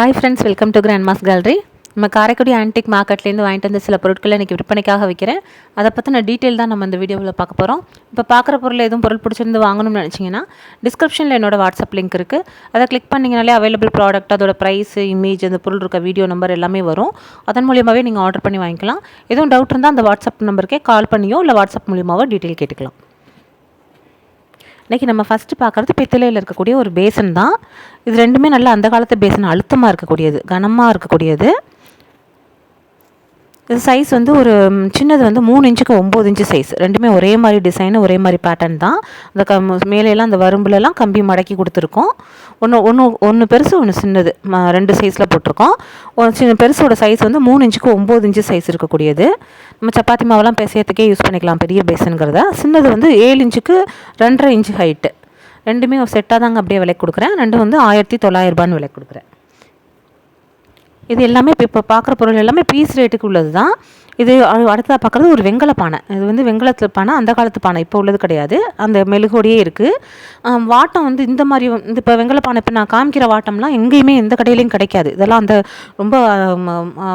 Hi friends welcome to grandma's gallery நம்ம Karaikudi antique மார்க்கெட்லேருந்து வாங்கிட்டு வந்த சில பொருட்களை இன்றைக்கி விற்பனைக்காக வைக்கிறேன். அதை பற்றின டீட்டெயில் தான் நம்ம இந்த வீடியோவில் பார்க்க போகிறோம் இப்போ பார்க்குற பொருள் எதுவும் பொருள் பிடிச்சிருந்து வாங்கணும்னு நினச்சிங்கன்னா டிஸ்கிரிப்ஷனில் என்னோடய வாட்ஸ்அப் லிங்க் இருக்குது அதை கிளிக் பண்ணிங்கனாலே அவைலபிள் ப்ராடக்ட் அதோட ப்ரைஸ் இமேஜ் அந்த பொருள் இருக்க வீடியோ நம்பர் எல்லாமே வரும். அதன் மூலியமாகவே நீங்கள் ஆர்டர் பண்ணி வாங்கிக்கலாம். எதுவும் டவுட் இருந்தால் அந்த வாட்ஸ்அப் நம்பருக்கே கால் பண்ணியோ இல்லை வாட்ஸ்அப் மூலியமாகவோ டீட்டெயில் கேட்டுக்கலாம். இன்றைக்கி நம்ம ஃபஸ்ட்டு பார்க்குறது பித்தளையில் இருக்கக்கூடிய ஒரு பேசன் தான். இது ரெண்டுமே நல்லா அந்த காலத்து பேசன் அழுத்தமாக இருக்கக்கூடியது கனமாக இருக்கக்கூடியது. இது சைஸ் வந்து ஒரு சின்னது வந்து மூணு இன்ச்சுக்கு ஒம்பது இன்ச்சு சைஸ் ரெண்டுமே ஒரே மாதிரி டிசைனு ஒரே மாதிரி பேட்டர்ன் தான். அந்த க மேலேலாம் அந்த வரும்புலலாம் கம்பி மடக்கி கொடுத்துருக்கோம். ஒன்று ஒன்று ஒன்று பெருசு ஒன்று சின்னது. ம, ரெண்டு சைஸில் போட்டிருக்கோம். ஒரு சின்ன பெருசோட சைஸ் வந்து மூணு இன்ச்சுக்கு ஒம்பது இன்ச்சு சைஸ் இருக்கக்கூடியது. நம்ம சப்பாத்தி மாவெல்லாம் பேசுறதுக்கே யூஸ் பண்ணிக்கலாம் பெரிய பேசுங்கிறத சின்னது வந்து ஏழு இன்ச்சுக்கு ரெண்டரை இன்ச்சு ஹைட்டு ரெண்டுமே ஒரு செட்டாக தாங்க அப்படியே விலைக்கு கொடுக்குறேன். ரெண்டும் வந்து ஆயிரத்தி தொள்ளாயிரரூபான்னு விலைக்கு கொடுக்குறேன். இது எல்லாமே இப்போ பார்க்குற பொருள் எல்லாமே பீஸ் ரேட்டுக்கு உள்ளது தான் இது அடுத்ததாக பார்க்குறது ஒரு வெங்கல பானை. இது வந்து வெங்கலத்து பானை அந்த காலத்து பானை. இப்போ உள்ளது கிடையாது. அந்த மெழுகோடியே இருக்குது வாட்டம் வந்து இந்த மாதிரி இந்த இப்போ வெங்கல பானை இப்போ நான் காமிக்கிற வாட்டம்லாம் எங்கேயுமே எந்த கடையிலையும் கிடைக்காது. இதெல்லாம் அந்த ரொம்ப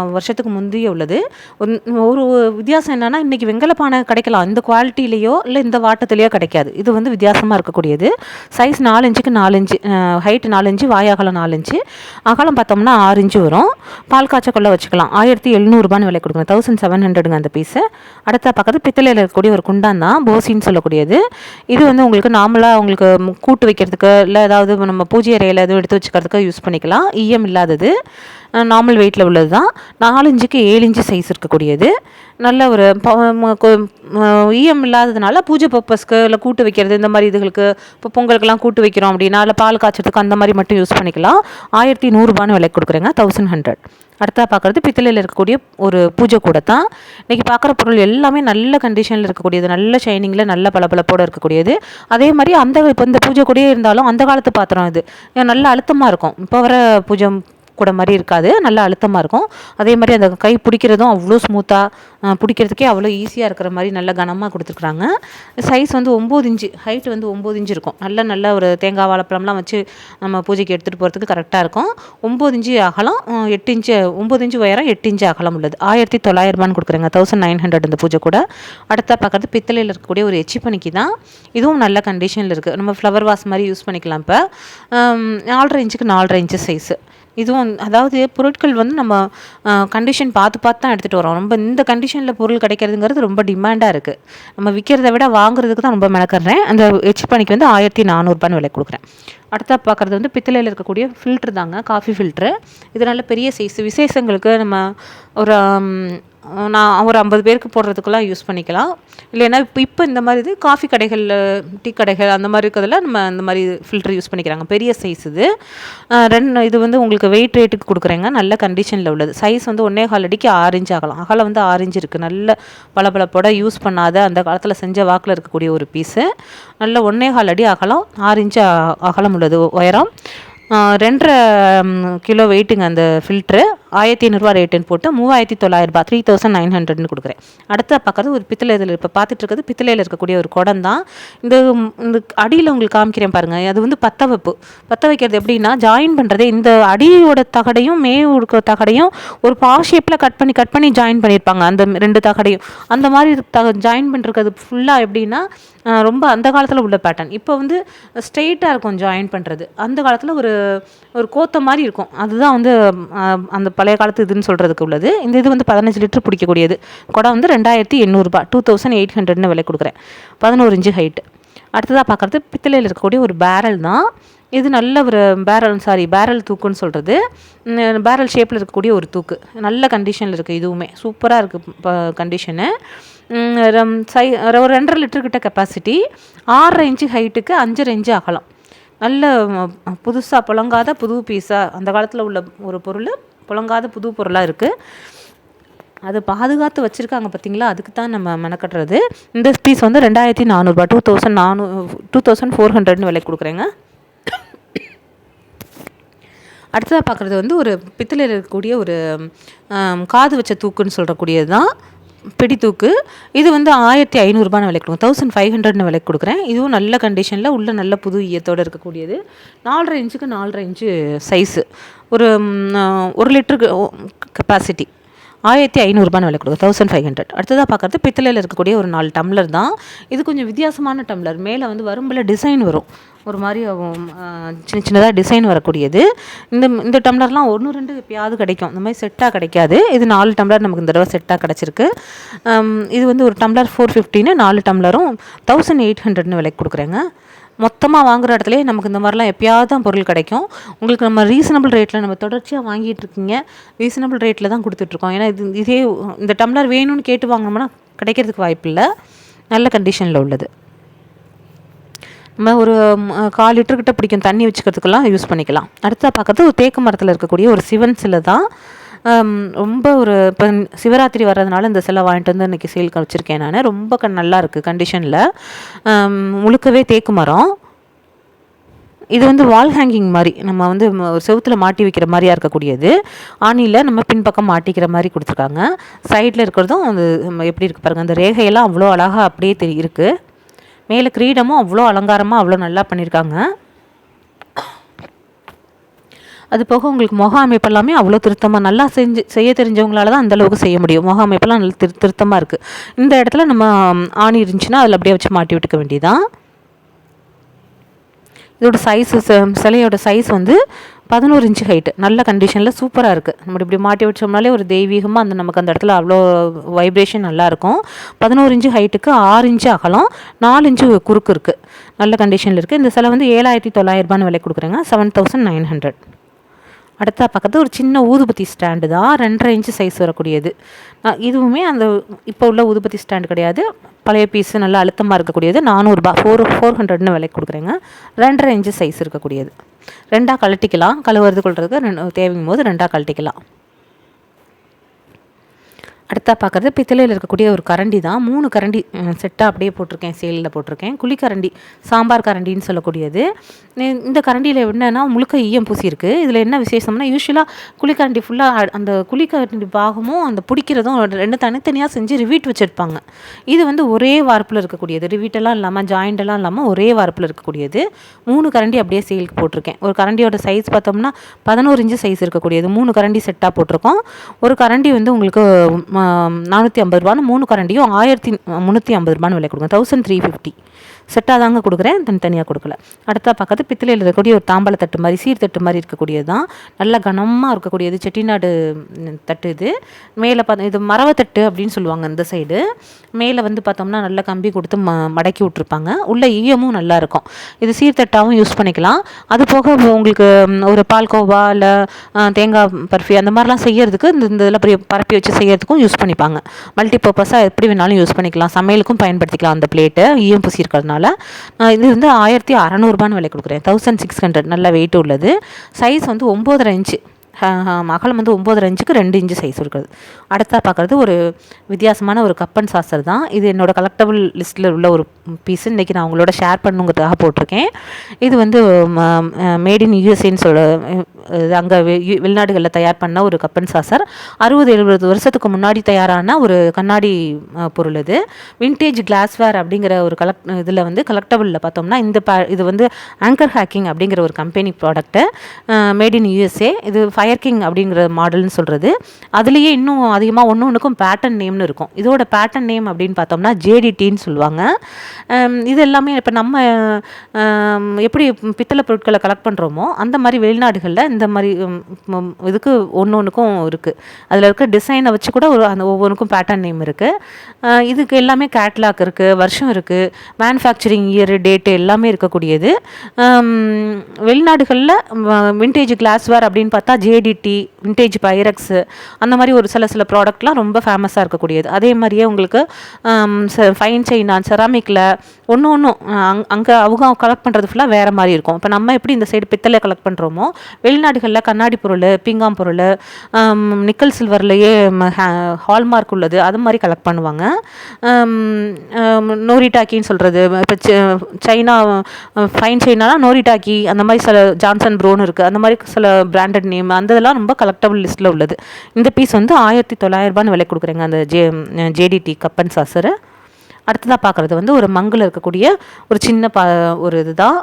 வருஷத்துக்கு முந்தைய உள்ளது. ஒரு- ஒரு வித்தியாசம் என்னென்னா இன்றைக்கி வெங்கல பானை கிடைக்கலாம். இந்த குவாலிட்டிலேயோ இல்லை இந்த வாட்டத்துலேயோ கிடைக்காது. இது வந்து வித்தியாசமாக இருக்கக்கூடியது. சைஸ் நாலு இன்ச்சுக்கு நாலு இன்ச்சு ஹைட்டு நாலு இன்ச்சு நாலு இன்ச்சு. அகலம் பார்த்தோம்னா ஆறு இன்ச்சு வரும். பால் காய்ச்ச வச்சுக்கலாம். ஆயிரத்தி எழுநூறுபான்னு விலை கொடுக்கணும். தௌசண்ட் செவன் ஹண்ட்ரடுங்க அந்த பீஸு அடுத்த பக்கத்து பித்தளையில் இருக்கக்கூடிய ஒரு குண்டான் தான் போசின்னு சொல்லக்கூடியது. இது வந்து உங்களுக்கு நார்மலாக உங்களுக்கு கூட்டு வைக்கிறதுக்கு இல்லை ஏதாவது நம்ம பூஜை அறையில் எதுவும் எடுத்து வச்சுக்கிறதுக்கு யூஸ் பண்ணிக்கலாம். ஈயம் இல்லாதது நார்மல் வெயிட்டில் உள்ளது தான். நாலு இன்ச்சுக்கு ஏழு இன்ச்சு சைஸ் இருக்கக்கூடியது. நல்ல ஒரு ஈயம் இல்லாததுனால பூஜை பர்பஸ்க்கு இல்லை கூட்டு வைக்கிறது இந்த மாதிரி இதுகளுக்கு இப்போ பொங்கலுக்கெல்லாம் கூட்டு வைக்கிறோம் அப்படின்னா இல்லை பால் காய்ச்சறதுக்கு அந்த மாதிரி மட்டும் யூஸ் பண்ணிக்கலாம். ஆயிரத்தி நூறுரூபான்னு விலைக்கு கொடுக்குறேங்க தௌசண்ட் ஹண்ட்ரட் அடுத்தா பார்க்குறது பித்தளையில் இருக்கக்கூடிய ஒரு பூஜை கூட தான். இன்றைக்கி பார்க்குற பொருள் எல்லாமே நல்ல கண்டிஷனில் இருக்கக்கூடியது நல்ல ஷைனிங்கில் நல்ல பளபளப்போடு இருக்கக்கூடியது. அதே மாதிரி அந்த இப்போ இந்த பூஜை கூடயே இருந்தாலும் அந்த காலத்து பாத்திரம் இது. நல்ல அழுத்தமாக இருக்கும். இப்போ வர பூஜை கூட மாதிரி இருக்காது. நல்லா அழுத்தமாக இருக்கும். அதே மாதிரி அந்த கை பிடிக்கிறதும் அவ்வளோ ஸ்மூத்தாக பிடிக்கிறதுக்கே அவ்வளோ ஈஸியாக இருக்கிற மாதிரி நல்ல கனமாக கொடுத்துருக்குறாங்க. சைஸ் வந்து ஒம்பது இன்ச்சு ஹைட் வந்து ஒம்பது இன்ச்சு இருக்கும். நல்ல நல்ல ஒரு தேங்காய் வாழைப்பழம்லாம் வச்சு நம்ம பூஜைக்கு எடுத்துகிட்டு போகிறதுக்கு கரெக்டாக இருக்கும். ஒம்பது இன்ச்சு அகலம் எட்டு இன்ச்சு ஒம்பது இன்ச்சு உயரம் எட்டு இன்ச்சு அகலம் உள்ளது. ஆயிரத்தி தொள்ளாயிரரூபான்னு கொடுக்குறேங்க. தௌசண்ட் நைன் ஹண்ட்ரட் இந்த பூஜை கூட. அடுத்த பார்க்குறது பித்தளையில் இருக்கக்கூடிய ஒரு எச்சி பணிக்கு தான். இதுவும் நல்ல கண்டிஷனில் இருக்குது நம்ம ஃப்ளவர் வாஸ் மாதிரி யூஸ் பண்ணிக்கலாம் இப்போ. நாலரை இன்ச்சுக்கு நாலரை இன்ச்சு சைஸு இதுவும் அதாவது பொருட்கள் வந்து நம்ம கண்டிஷன் பார்த்து பார்த்து தான் எடுத்துகிட்டு வரோம். ரொம்ப இந்த கண்டிஷனில் பொருள் கிடைக்கிறதுங்கிறது ரொம்ப டிமாண்டாக இருக்குது நம்ம விற்கிறத விட வாங்குறதுக்கு தான் ரொம்ப மெனக்கறேன் அந்த ஹெச் பணிக்கு வந்து ஆயிரத்தி நானூறுபான்னு விலை கொடுக்குறேன். அடுத்தா பார்க்குறது வந்து பித்தளையில் இருக்கக்கூடிய ஃபில்ட்ரு தாங்க காஃபி ஃபில்ட்ரு இதனால் பெரிய சைஸ் விசேஷங்களுக்கு நம்ம ஒரு நான் ஒரு ஐம்பது பேருக்கு போடுறதுக்கெல்லாம் யூஸ் பண்ணிக்கலாம். இல்லைன்னா இப்போ இப்போ இந்த மாதிரி இது காஃபி கடைகளில் டீ கடைகள் அந்த மாதிரி இருக்கிறதுல நம்ம இந்த மாதிரி ஃபில்டர் யூஸ் பண்ணிக்கிறாங்க. பெரிய சைஸ் இது. ரெண்டு இது வந்து உங்களுக்கு வெயிட் ரேட்டுக்கு கொடுக்குறேங்க. நல்ல கண்டிஷனில் உள்ளது. சைஸ் வந்து ஒன்றே கால் அடிக்கு ஆரஞ்சு ஆகலாம். அகலம் வந்து ஆரஞ்சு இருக்குது நல்ல பளபளப்போட யூஸ் பண்ணாத அந்த காலத்தில் செஞ்ச வாக்கில் இருக்கக்கூடிய ஒரு பீஸு நல்ல ஒன்றே கால் அடி அகலம் ஆரஞ்சு அகலம் உள்ளது உயரம். ரெண்டரை கிலோ வெயிட்டுங்க அந்த ஃபில்ட்ரு ஆயிரத்தி ஐநூறுரூவா ரேட்டுன்னு போட்டு மூவாயிரத்தி தொள்ளாயிரரூபா த்ரீ தௌசண்ட் நைன் ஹண்ட்ரட்னு கொடுக்குறேன். அடுத்த பார்க்குறது ஒரு பித்தளை இதில் இப்போ பார்த்துட்டு இருக்கிறது பித்தளையில் இருக்கக்கூடிய ஒரு குடம் தான். இந்த இந்த அடியில் உங்களுக்கு காமிக்கிறேன் பாருங்கள் அது வந்து பற்ற வைப்பு பற்ற வைக்கிறது எப்படின்னா ஜாயின் பண்ணுறது இந்த அடியோட தகடையும் மே இருக்க தகடையும் ஒரு பா ஷேப்பில் கட் பண்ணி கட் பண்ணி ஜாயின் பண்ணியிருப்பாங்க. அந்த ரெண்டு தகடையும். அந்த மாதிரி த ஜாயின் பண்ணுறது ஃபுல்லாக எப்படின்னா ரொம்ப அந்த காலத்தில் உள்ள பேட்டர்ன் இப்போ வந்து ஸ்ட்ரெயிட்டாக இருக்கும் ஜாயின் பண்ணுறது அந்த காலத்தில் ஒரு ஒரு கோத்த மாதிரி இருக்கும். அதுதான் வந்து அந்த பல பழைய காலத்து இதுன்னு சொல்கிறதுக்கு உள்ளது. இந்த இது வந்து பதினஞ்சு லிட்டர் பிடிக்கக்கூடியது. குடம் வந்து ரெண்டாயிரத்தி எண்ணூறுபா. டூ தௌசண்ட் எயிட் ஹண்ட்ரட்னு விலை கொடுக்குறேன். பதினோரு இன்ச்சு ஹைட்டு அடுத்ததாக பார்க்குறது பித்தளையில் இருக்கக்கூடிய ஒரு பேரல் தான். இது நல்ல ஒரு பேரல் சாரி பேரல் தூக்குன்னு சொல்கிறது பேரல் ஷேப்பில் இருக்கக்கூடிய ஒரு தூக்கு. நல்ல கண்டிஷனில் இருக்குது இதுவுமே. சூப்பராக இருக்குது கண்டிஷனு சை ஒரு ரெண்டரை லிட்டர் கிட்ட கெப்பாசிட்டி ஆறரை இன்ச்சு ஹைட்டுக்கு அஞ்சரை இன்ச்சு அகலம். நல்ல புதுசாக புழங்காத புது பீஸாக அந்த காலத்தில் உள்ள ஒரு பொருள் புழங்காத புது பொருளாக இருக்குது அது பாதுகாத்து வச்சுருக்காங்க பார்த்தீங்களா அதுக்கு தான் நம்ம மெனக்கட்டுறது இந்த பீஸ் வந்து ரெண்டாயிரத்தி நானூறுபா டூ தௌசண்ட் நானூ டூ தௌசண்ட் ஃபோர் ஹண்ட்ரட்னு விலை கொடுக்குறேங்க. அடுத்ததாக பார்க்குறது வந்து ஒரு பித்தளையில் இருக்கக்கூடிய ஒரு காது வச்ச தூக்குன்னு சொல்கிறக்கூடியது தான் பிடி தூக்கு இது வந்து ஆயிரத்தி ஐநூறுரூபான்னு விலை கொடுக்கும் தௌசண்ட் ஃபைவ் ஹண்ட்ரட்னு விலைக்கு கொடுக்குறேன். இதுவும் நல்ல கண்டிஷனில் உள்ள நல்ல புது ஈயத்தோடு இருக்கக்கூடியது. நாலரை இன்ச்சுக்கு நாலரை இன்ச்சு சைஸு ஒரு ஒரு லிட்டருக்கு கெப்பாசிட்டி ஆயிரத்தி ஐநூறுரூபான்னு விலை கொடுக்கும் தௌசண்ட் ஃபைவ் ஹண்ட்ரட் அடுத்ததாக பார்க்குறது பித்தளையில் இருக்கக்கூடிய ஒரு நாலு டம்ளர் தான். இது கொஞ்சம் வித்தியாசமான டம்ளர் மேலே வந்து வரும்பில் டிசைன் வரும். ஒரு மாதிரி சின்ன சின்னதாக டிசைன் வரக்கூடியது. இந்த இந்த டம்ளர்லாம் ஒன்று ரெண்டு எப்பயாவது கிடைக்கும். இந்த மாதிரி செட்டாக கிடைக்காது. இது நாலு டம்ளர் நமக்கு இந்த தடவை செட்டாக கிடச்சிருக்கு. இது வந்து ஒரு டம்ளர் ஃபோர் ஃபிஃப்டின்னு நாலு டம்ளரும் தௌசண்ட் எயிட் ஹண்ட்ரட்னு விலைக்கு கொடுக்குறேங்க. மொத்தமாக வாங்குகிற இடத்துலையே நமக்கு இந்த மாதிரிலாம் எப்பயாவது தான் பொருள் கிடைக்கும். உங்களுக்கு நம்ம ரீசனபிள் ரேட்டில் நம்ம தொடர்ச்சியாக வாங்கிட்டு இருக்கீங்க. ரீசனபிள் ரேட்டில் தான் கொடுத்துட்ருக்கோம். ஏன்னா இது இதே இந்த டம்ளர் வேணும்னு கேட்டு வாங்கினோம்னா கிடைக்கிறதுக்கு வாய்ப்பு இல்லை நல்ல கண்டிஷனில் உள்ளது. நம்ம ஒரு கால் லிட்டர்கிட்ட பிடிக்கும். தண்ணி வச்சுக்கிறதுக்கெல்லாம் யூஸ் பண்ணிக்கலாம். அடுத்த பார்க்குறது ஒரு தேக்கு மரத்தில் இருக்கக்கூடிய ஒரு சிவன் சிலை தான். ரொம்ப ஒரு இப்போ சிவராத்திரி வர்றதுனால இந்த சிலை வாங்கிட்டு வந்து இன்றைக்கி சீல் வச்சுருக்கேன் நான். ரொம்ப க நல்லா இருக்குது கண்டிஷனில் முழுக்கவே தேக்கு மரம். இது வந்து வால் ஹேங்கிங் மாதிரி. நம்ம வந்து ஒரு செவுத்தில் மாட்டி வைக்கிற மாதிரியாக இருக்கக்கூடியது. ஆணியில் நம்ம பின்பக்கம் மாட்டிக்கிற மாதிரி கொடுத்துருக்காங்க. சைடில் இருக்கிறதும் அது எப்படி இருக்குது பாருங்கள் அந்த ரேகையெல்லாம் அவ்வளோ அழகாக அப்படியே தெரி இருக்குது மேலே கிரீடமும் அவ்வளோ அலங்காரமாக அவ்வளோ நல்லா பண்ணியிருக்காங்க அது போக உங்களுக்கு முக அமைப்பு எல்லாமே அவ்வளோ திருத்தமாக நல்லா செஞ்சு செய்ய தெரிஞ்சவங்களால தான் அந்தளவுக்கு செய்ய முடியும். முக அமைப்பெல்லாம் நல்ல திரு திருத்தமாக இருக்குது இந்த இடத்துல நம்ம ஆணி இருந்துச்சுன்னா அதில் அப்படியே வச்சு மாட்டி விட்டுக்க வேண்டியதான் இதோட சைஸு சிலையோட சைஸ் வந்து பதினோரு இன்ச்சு ஹைட்டு நல்ல கண்டிஷனில் சூப்பராக இருக்குது நம்ம இப்படி மாட்டி வச்சோம்னாலே ஒரு தெய்வீகமாக அந்த நமக்கு அந்த இடத்துல அவ்வளோ வைப்ரேஷன் நல்லாயிருக்கும் பதினோரு இன்ச்சு ஹைட்டுக்கு ஆறு இன்ச்சு அகலம் நாலு இன்ச்சு குறுக்கு இருக்குது நல்ல கண்டிஷனில் இருக்குது இந்த சிலை வந்து ஏழாயிரத்தி தொள்ளாயிரரூபான்னு விலை கொடுக்குறேங்க. செவன் தௌசண்ட் நைன் ஹண்ட்ரட் அடுத்த பக்கத்து ஒரு சின்ன ஊதுபத்தி ஸ்டாண்டு தான். ரெண்டரை இன்ச்சு சைஸ் வரக்கூடியது. இதுவுமே அந்த இப்போ உள்ள ஊதுபத்தி ஸ்டாண்டு கிடையாது. பழைய பீஸு நல்லா அழுத்தமாக இருக்கக்கூடியது. நானூறுபா ஃபோர் ஃபோர் ஹண்ட்ரட்னு விலைக்கு கொடுக்குறேங்க. ரெண்டரை இன்ச்சு சைஸ் இருக்கக்கூடியது. ரெண்டாக கழட்டிக்கலாம். கழுவுறது கொள்றதுக்கு ரெண்டு தேவைங்கும் போது ரெண்டாக கழட்டிக்கலாம். அடுத்தா பார்க்குறது பித்தளையில் இருக்கக்கூடிய ஒரு கரண்டி தான். மூணு கரண்டி செட்டாக அப்படியே போட்டிருக்கேன் சேலில் போட்டிருக்கேன். குழிக்கரண்டி சாம்பார் கரண்டின்னு சொல்லக்கூடியது. இந்த கரண்டியில் என்னென்னா முழுக்க ஈயம் பூசி இருக்குது இதில் என்ன விசேஷம்னா யூஸ்வலாக குழிக்கரண்டி ஃபுல்லாக அந்த குழிக்கரண்டி பாகமும் அந்த பிடிக்கிறதும் ரெண்டு தனித்தனியாக செஞ்சு ரிவீட் வச்சுருப்பாங்க. இது வந்து ஒரே வார்ப்பில் இருக்கக்கூடியது. ரிவீட்டெல்லாம் இல்லாமல் ஜாயிண்டெல்லாம் இல்லாமல் ஒரே வார்ப்பில் இருக்கக்கூடியது. மூணு கரண்டி அப்படியே சேலுக்கு போட்டிருக்கேன். ஒரு கரண்டியோட சைஸ் பார்த்தோம்னா பதினோரு இன்ச்சு சைஸ் இருக்கக்கூடியது. மூணு கரண்டி செட்டாக போட்டிருக்கோம். ஒரு கரண்டி வந்து உங்களுக்கு நானூற்றி ஐம்பது ரூபான்னு மூணு கரண்டியும் ஆயிரத்தி முந்நூற்றி ஐம்பது ரூபான்னு விலை கொடுங்க. தௌசண்ட் த்ரீ ஃபிஃப்டி செட்டாக தாங்க கொடுக்குறேன் தனித்தனியாக கொடுக்கல. அடுத்த பக்கத்து பித்தளையில் இருக்கக்கூடிய ஒரு தாம்பல தட்டு மாதிரி சீர்தட்டு மாதிரி இருக்கக்கூடியது தான். நல்ல கனமாக இருக்கக்கூடியது செட்டிநாடு தட்டு இது. மேலே பார்த்து இது மரவத்தட்டு அப்படின்னு சொல்லுவாங்க இந்த சைடு. மேலே வந்து பார்த்தோம்னா நல்ல கம்பி கொடுத்து ம மடக்கி விட்ருப்பாங்க உள்ள ஈயமும் நல்லா இருக்கும். இது சீர்தட்டாகவும் யூஸ் பண்ணிக்கலாம். அது போக உங்களுக்கு ஒரு பால்கோவா இல்லை தேங்காய் பர்ஃபி அந்த மாதிரிலாம் செய்யறதுக்கு இந்த இந்த இதில் பரப்பி வச்சு செய்யறதுக்கும் யூஸ் பண்ணிப்பாங்க. மல்டி பர்பஸாக எப்படி வேணாலும் யூஸ் பண்ணிக்கலாம். சமையலுக்கும் பயன்படுத்திக்கலாம் அந்த பிளேட்டு. ஈயம் பூசி இருக்கிறதுனால இருக்கிறதுனால இது வந்து ஆயிரத்தி அறநூறுபான்னு விலை கொடுக்குறேன். தௌசண்ட் சிக்ஸ் ஹண்ட்ரட் நல்ல வெயிட் உள்ளது. சைஸ் வந்து ஒம்போதரை இன்ச்சு அகலம் வந்து ஒம்பது இன்ச்சுக்கு ரெண்டு இன்ச்சு சைஸ் இருக்குது அடுத்தா பார்க்குறது ஒரு வித்தியாசமான ஒரு கப்பன் சாசர் தான். இது என்னோடய கலெக்டபுள் லிஸ்ட்டில் உள்ள ஒரு பீஸ் இன்றைக்கி நான் உங்களோட ஷேர் பண்ணுங்கிறதுக்காக போட்டிருக்கேன். இது வந்து மேட் இன் யூஎஸ்ஏன்னு சொல்ல அங்கே வெளிநாடுகளில் தயார் பண்ண ஒரு கப்பன் சாசர் அறுபது எழுபது வருஷத்துக்கு முன்னாடி தயாரான ஒரு கண்ணாடி பொருள் இது. வின்டேஜ் கிளாஸ்வேர் அப்படிங்கிற ஒரு கலெக்ட் இதில் வந்து கலெக்டபிளில் பார்த்தோம்னா இந்த ப இது வந்து ஆங்கர் ஹேக்கிங் அப்படிங்கிற ஒரு company product made in USA இது ஃபைவ் ஃபயர் கிங் அப்படிங்கிற மாடல்னு சொல்கிறது அதுலேயே இன்னும் அதிகமாக ஒன்று ஒன்றுக்கும் பேட்டன் நேம்னு இருக்கும். இதோட பேட்டன் நேம் அப்படின்னு பார்த்தோம்னா ஜேடிடின்னு சொல்லுவாங்க. இது எல்லாமே இப்போ நம்ம எப்படி பித்தளை பொருட்களை கலெக்ட் பண்ணுறோமோ அந்த மாதிரி வெளிநாடுகளில் இந்த மாதிரி இதுக்கு ஒன்று ஒன்றுக்கும் இருக்குது அதில் இருக்க டிசைனை வச்சு கூட ஒரு அந்த ஒவ்வொன்றுக்கும் பேட்டர்ன் நேம் இருக்குது இதுக்கு எல்லாமே கேட்லாக் இருக்குது வருஷம் இருக்குது மேனுஃபேக்சரிங் இயர் டேட்டு எல்லாமே இருக்கக்கூடியது. வெளிநாடுகளில் விண்டேஜ் கிளாஸ்வேர் அப்படின்னு பார்த்தா ஜே ஏடிடி விண்டேஜ் பைரக்ஸு அந்த மாதிரி ஒரு சில சில ப்ராடக்ட்லாம் ரொம்ப ஃபேமஸாக இருக்கக்கூடியது. அதே மாதிரியே உங்களுக்கு ஃபைன் சைனா செராமிக்கில் ஒன்று ஒன்றும் அங் அங்கே அவங்க கலெக்ட் பண்ணுறது ஃபுல்லாக வேறு மாதிரி இருக்கும். இப்போ நம்ம எப்படி இந்த சைடு பித்தளை கலெக்ட் பண்ணுறோமோ வெளிநாடுகளில் கண்ணாடி பொருள் பீங்காம் பொருள் நிக்கல் சில்வர்லேயே ஹால்மார்க் உள்ளது அது மாதிரி கலெக்ட் பண்ணுவாங்க. நோரிடாக்கின்னு சொல்கிறது இப்போ சைனா ஃபைன் சைனாலாம் நோரிடாக்கி அந்த மாதிரி சில ஜான்சன் ப்ரோன் இருக்குது அந்த மாதிரி சில பிராண்டட் நேம் அந்த வந்ததெல்லாம் ரொம்ப கலெக்டபிள் லிஸ்ட்டில் உள்ளது. இந்த பீஸ் வந்து ஆயிரத்தி தொள்ளாயிரரூபான்னு விலை கொடுக்குறேங்க அந்த ஜே ஜேடிடி கப்பன் சாசரு அடுத்ததாக பார்க்குறது வந்து ஒரு மங்கில் இருக்கக்கூடிய ஒரு சின்ன பா ஒரு இதுதான்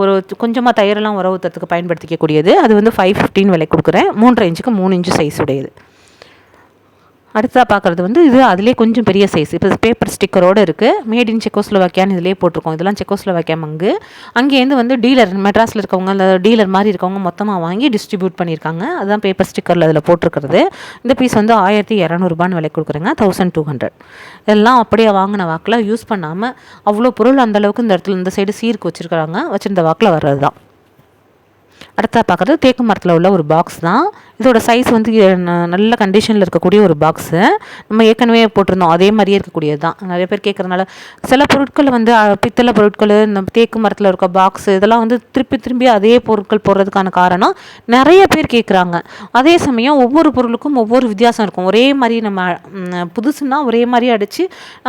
ஒரு கொஞ்சமாக தயிரெல்லாம் உர ஊற்றுறதுக்கு பயன்படுத்திக்கக்கூடியது. அது வந்து ஃபைவ் ஃபிஃப்டின் விலை கொடுக்குறேன். மூன்றரை இன்ச்சுக்கு மூணு இன்ச்சு சைஸ் உடையது. அடுத்ததாக பார்க்குறது வந்து இது அதிலே கொஞ்சம் பெரிய சைஸ் இப்போ பேப்பர் ஸ்டிக்கரோடு இருக்குது மேட் இன் செக்கோஸ்லோவாக்கியான்னு இதிலே போட்டிருக்கோம். இதெல்லாம் செக்கோஸ்லோவாக்கியா மங்கு. அங்கேருந்து வந்து டீலர் மெட்ராஸில் இருக்கவங்க அந்த டீலர் மாதிரி இருக்கவங்க மொத்தமாக வாங்கி டிஸ்ட்ரிபியூட் பண்ணியிருக்காங்க. அதுதான் பேப்பர் ஸ்டிக்கரில் அதில் போட்டிருக்கிறது. இந்த பீஸ் வந்து ஆயிரத்தி இரநூறுபான்னு விலை கொடுக்குறேங்க. தௌசண்ட் டூ ஹண்ட்ரட் எல்லாம் அப்படியே வாங்கின வாக்கில் யூஸ் பண்ணாமல் அவ்வளோ பொருள் அந்தளவுக்கு இந்த இடத்துல இந்த சைடு சீருக்கு வச்சுருக்காங்க வச்சுருந்த வாக்கில் வர்றது தான் அடுத்தா பார்க்குறது தேக்கு மரத்தில் உள்ள ஒரு பாக்ஸ் தான். இதோட சைஸ் வந்து நல்ல கண்டிஷனில் இருக்கக்கூடிய ஒரு பாக்ஸு நம்ம ஏற்கனவே போட்டிருந்தோம். அதே மாதிரியே இருக்கக்கூடியது தான் நிறைய பேர் கேட்குறதுனால சில பொருட்கள் வந்து பித்தளை பொருட்கள் இந்த தேக்கு மரத்தில் இருக்க பாக்ஸு இதெல்லாம் வந்து திருப்பி திரும்பி அதே பொருட்கள் போடுறதுக்கான காரணம் நிறைய பேர் கேட்குறாங்க அதே சமயம் ஒவ்வொரு பொருளுக்கும் ஒவ்வொரு வித்தியாசம் இருக்கும். ஒரே மாதிரி நம்ம புதுசுன்னா ஒரே மாதிரி அடித்து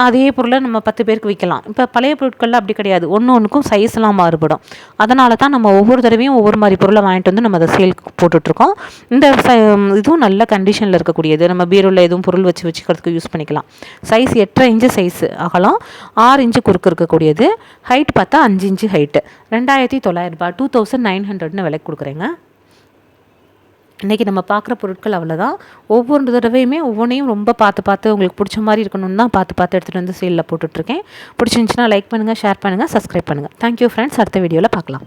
அதே பொருளை நம்ம பத்து பேருக்கு விற்கலாம் இப்போ பழைய பொருட்களில் அப்படி கிடையாது. ஒன்று ஒன்றுக்கும் சைஸ்லாம் மாறுபடும். அதனால தான் நம்ம ஒவ்வொரு தடவையும் ஒவ்வொரு மாதிரி பொருளை வாங்கிட்டு வந்து நம்ம அதை சேல் போட்டுட்ருக்கோம். இந்த Um, இதுவும் நல்ல கண்டிஷனில் இருக்கக்கூடியது. நம்ம பீரோவில் எதுவும் பொருள் வச்சு வச்சுக்கிறதுக்கு யூஸ் பண்ணிக்கலாம். சைஸ் எட்டரை இன்ச்சு சைஸ் அகலம் ஆறு இன்ச்சு குறுக்கு இருக்கக்கூடியது. ஹைட் பார்த்தா அஞ்சு இன்ச்சு ஹைட்டு ரெண்டாயிரத்தி தொள்ளாயிரரூபா டூ தௌசண்ட் நைன் ஹண்ட்ரட்னு விலைக்கு கொடுக்குறேங்க. இன்றைக்கி நம்ம பார்க்குற பொருட்கள் அவ்வளோதான் ஒவ்வொரு தடவையுமே ஒவ்வொன்றையும் ரொம்ப பார்த்து பார்த்து உங்களுக்கு பிடிச்ச மாதிரி இருக்கணும்னு தான் பார்த்து பார்த்து எடுத்துகிட்டு வந்து சேலில் போட்டுட்ருக்கேன். பிடிச்சிருந்துச்சின்னா லைக் பண்ணுங்கள் ஷேர் பண்ணுங்கள் சப்ஸ்கிரைப் பண்ணுங்கள் தேங்க்யூ ஃப்ரெண்ட்ஸ் அடுத்த வீடியோவில் பார்க்கலாம்.